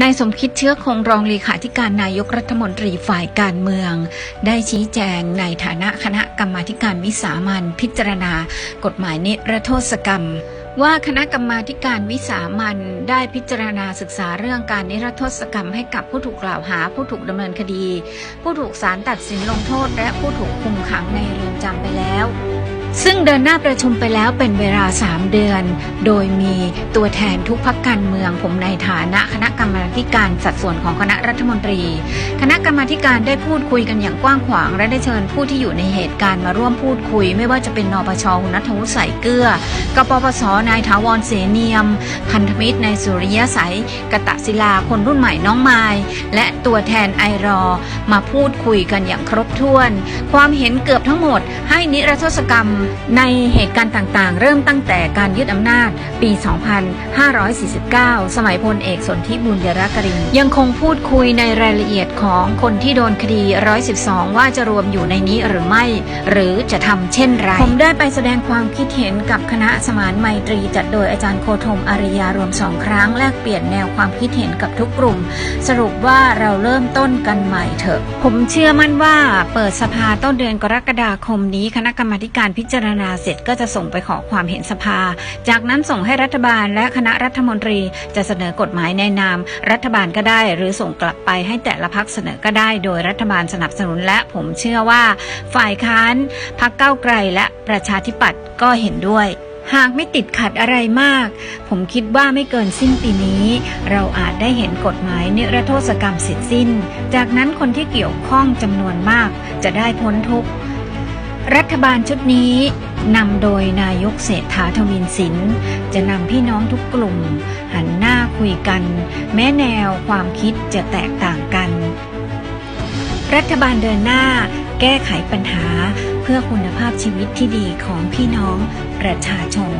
นายสมคิดเชื้อคงรองเลขาธิการนายกรัฐมนตรีฝ่ายการเมือง ได้ชี้แจงในฐานะคณะกรรมาการวิสามันพิจารณา กฎหมายนิรโทษกรรม ว่าคณะกรรมาการวิสามันได้พิจารณาศึกษาเรื่องการนิรโทษกรรมให้กับผู้ถูกกล่าวหา ผู้ถูกดำเนินคดี ผู้ถูกศาลตัดสินลงโทษ และผู้ถูกคุมขังในเรือนจำไปแล้ว ซึ่งเดินหน้าประชุมไปแล้วเป็นเวลา 3 เดือน โดยมีตัวแทนทุกพักการเมือง ผมในฐานะคณะกรรมาการสัดส่วนของคณะรัฐมนตรี คณะกรรมาการได้พูดคุยกันอย่างกว้างขวาง และได้เชิญผู้ที่อยู่ในเหตุการณ์มาร่วมพูดคุย ไม่ว่าจะเป็นนปชคุณนัทวุฒิใสเกลือกปปสนายถาวรเสเนียม พันธมิตรนายสุริยะใสยกตะศิลาคนรุ่นใหม่น้องไมายและตัวแทนไอรอ มาพูดคุยกันอย่างครบถ้วน ความเห็นเกือบทั้งหมด ให้นิรโทษกรรมในเหตุการณ์ต่างๆ เริ่มตั้งแต่การยึดอำนาจปี 2549 สมัยพลเอกสนธิบุญยรักรินยังคงพูดคุยในรายละเอียดของคนที่โดนคดี 112 ว่าจะรวมอยู่ในนี้หรือไม่ หรือจะทำเช่นไร ผมได้ไปแสดงความคิดเห็นกับคณะสมานไมตรี จัดโดยอาจารย์โคธมอริยารวมสองครั้งแลกเปลี่ยนแนวความคิดเห็นกับทุกกลุ่ม สรุปว่าเราเริ่มต้นกันใหม่เถอะ ผมเชื่อมั่นว่าเปิดสภาต้นเดือนกรกฎาคมนี้คณะกรรมาการพิจารณาเสร็จก็จะส่งไปขอความเห็นสภา จากนั้นส่งให้รัฐบาลและคณะรัฐมนตรีจะเสนอกฎหมายในนาม รัฐบาลก็ได้ หรือส่งกลับไปให้แต่ละพักเสนอก็ได้ โดยรัฐบาลสนับสนุนและผมเชื่อว่า ฝ่ายค้านพักเก้าไกลและประชาธิปัตย์ก็เห็นด้วยหากไม่ติดขัดอะไรมาก ผมคิดว่าไม่เกินสิ้นปีนี้ เราอาจได้เห็นกฎหมายนิรโทษกรรมเสร็จสิ้น จากนั้นคนที่เกี่ยวข้องจำนวนมากจะได้พ้นทุกข์ รัฐบาลชุดนี้นำโดยนายกเศรษฐาทวินสิน จะนำพี่น้องทุกกลุ่ม หันหน้าคุยกัน แม้แนวความคิดจะแตกต่างกัน รัฐบาลเดินหน้าแก้ไขปัญหาเพื่อคุณภาพชีวิตที่ดีของพี่น้องประชาชน